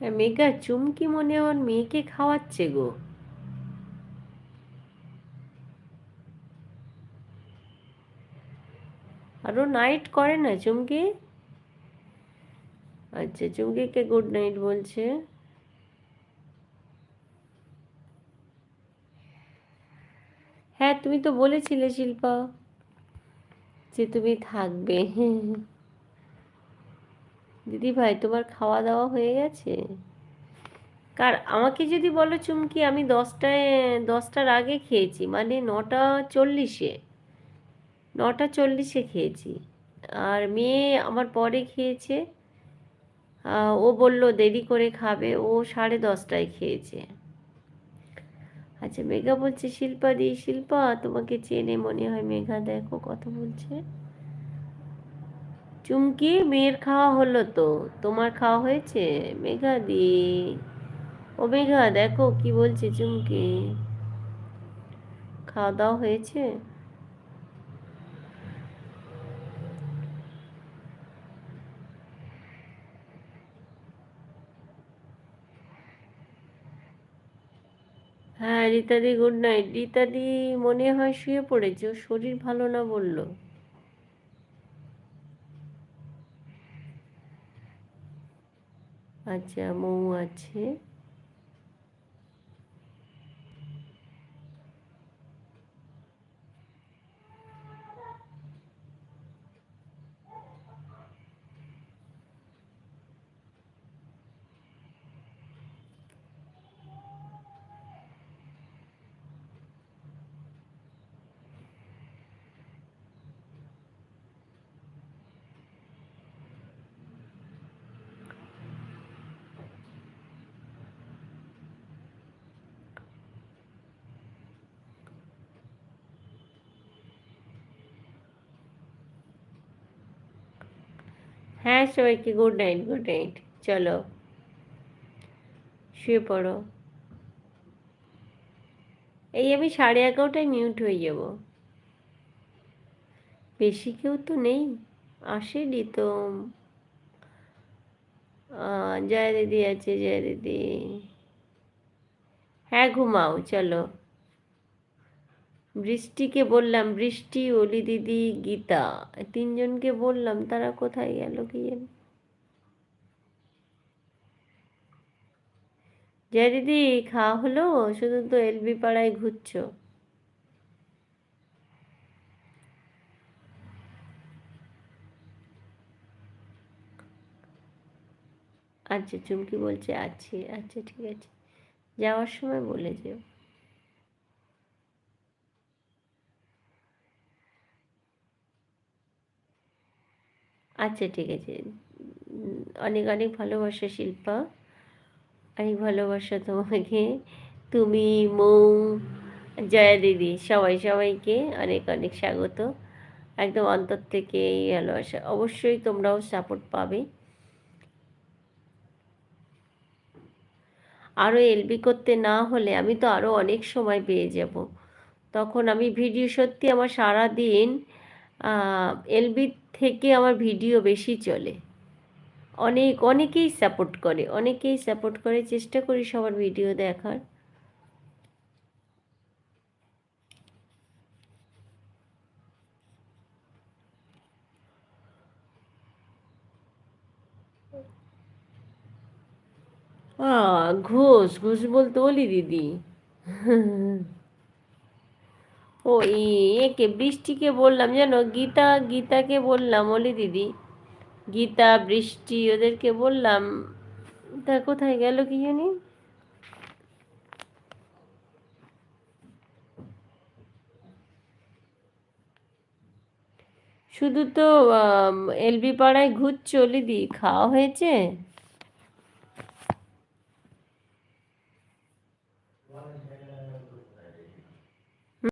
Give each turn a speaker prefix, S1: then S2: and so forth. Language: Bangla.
S1: হ্যাঁ মেঘা চুমকি মনে ওর মেয়েকে খাওয়াচ্ছে গো। আরও নাইট করে না চুমকি? আচ্ছা চুমকিকে গুড নাইট বলছে। হ্যাঁ তুমি তো বলেছিলে শিল্পা যে তুমি থাকবে। দিদি ভাই তোমার খাওয়া দাওয়া হয়ে গেছে? কার, আমাকে যদি বলো চুমকি, আমি দশটায়, দশটার আগে খেয়েছি মানে নটা চল্লিশে নটা চল্লিশে খেয়েছি। আর মেয়ে আমার পরে খেয়েছে। ও বলল দেরি করে খাবে, ও সাড়ে দশটায় খেয়েছে। আচ্ছা মেঘা বলছে, শিল্পা দি, শিল্পা, তোমাকে চেনে, মনে হয় মেঘা, দেখো কথা বলছে। চুমকি মেয়ের খাওয়া হলো তো। তোমার খাওয়া হয়েছে? মেঘা দি। ও মেঘা, দেখো কি বলছে চুমকি। খাওয়া দাওয়া হয়েছে? হ্যাঁ রীতাদি গুড নাইট রীতাদি মনে হয় শুয়ে পড়েছে। ওর শরীর ভালো না বলল। আচ্ছা মৌ আছে। হ্যাঁ সবাইকে গুড নাইট গুড নাইট চলো। শুয়ে পড়ো। এই আমি সাড়ে এগারোটায় মিউট হয়ে যাব। বেশি কেউ তো নেই, আসেনি তো। জয় দিদি আছে, জয় দিদি। হ্যাঁ ঘুমাও, চলো। বৃষ্টিকে বললাম, বৃষ্টি অলি দিদি গীতা। তিনজনকে বললাম, তারা কোথায় গেল কি জানি জয় দিদি, খাওয়া হলো? শুধু তো এলবি পাড়ায় ঘুরছ। আচ্ছা চুমকি বলছে, আছি আচ্ছা ঠিক আছে। যাওয়ার সময় বলে যেও। আচ্ছা ঠিক আছে। অনেক অনেক ভালোবাসা, শিল্পা। অনেক ভালোবাসা তোমাকে। তুমি মৌ, জয়া দিদি, সবাই, সবাইকে অনেক অনেক স্বাগত। একদম অন্তর থেকে এই ভালোবাসা। অবশ্যই তোমরাও সাপোর্ট পাবে। আরও এলবি করতে না হলে আমি তো আরও অনেক সময় পেয়ে যাব। তখন আমি ভিডিও সত্যি আমার সারা দিন এলবি থেকে আমার ভিডিও বেশি চলে। অনেক, অনেকেই সাপোর্ট করে, অনেকেই সাপোর্ট করে, চেষ্টা করি সবার ভিডিও দেখার। ঘোষ ঘোষ বলতে বলি দিদি। ও একে বৃষ্টিকে বললাম জানো গীতা, গীতাকে বললাম, অলি দিদি। গীতা, বৃষ্টি, ওদেরকে বললাম, তা কোথায় গেল কি জানি? শুধু তো এলবি পাড়ায় ঘুরছো লিদি খাওয়া হয়েছে?